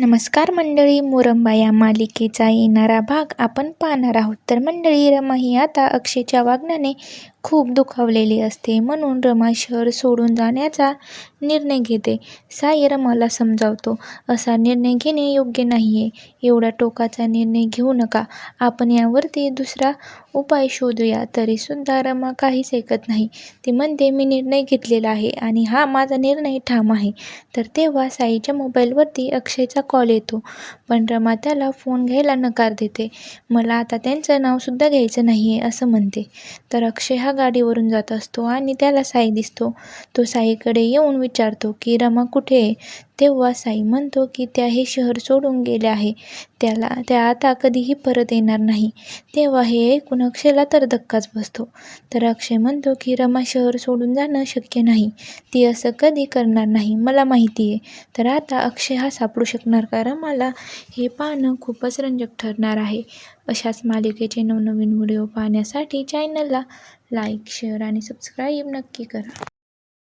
नमस्कार मंडळी मोरंबा या मालिकेचा येणारा भाग आपण पाहणार आहोत. तर मंडळी रमा ही आता अक्षयच्या वागण्याने खूप दुखावलेली असते. म्हणून रमा शहर सोडून जाण्याचा निर्णय घेते. साई रमाला समजावतो असा निर्णय घेणे योग्य नाही आहे एवढा टोकाचा निर्णय घेऊ नका. आपण यावरती दुसरा उपाय शोधूया. तरीसुद्धा रमा काहीच ऐकत नाही. ती म्हणते मी निर्णय घेतलेला आहे आणि हा माझा निर्णय ठाम आहे. तर तेव्हा साईच्या मोबाईलवरती अक्षयचा कॉल येतो. पण रमा त्याला फोन घ्यायला नकार देते. मला आता त्यांचं नावसुद्धा घ्यायचं नाही आहे असं म्हणते. तर अक्षय हा गाडीवरून जात असतो आणि त्याला साई दिसतो. तो साईकडे येऊन विचारतो की रमा कुठे आहे? तेव्हा साई म्हणतो की त्या हे शहर सोडून गेले आहे. त्याला त्या आता कधीही परत येणार नाही. तेव्हा हे ऐकून अक्षयला तर धक्काच बसतो. तर अक्षय म्हणतो की रमा शहर सोडून जाणं शक्य नाही. ती असं कधी करणार नाही मला माहिती आहे. तर आता अक्षय हा सापडू शकणार का? रमाला हे पाहणं खूपच रंजक ठरणार आहे. अशाच मालिकेचे नवनवीन व्हिडिओ पाहण्यासाठी चॅनलला लाईक शेअर आणि सबस्क्राईब नक्की करा.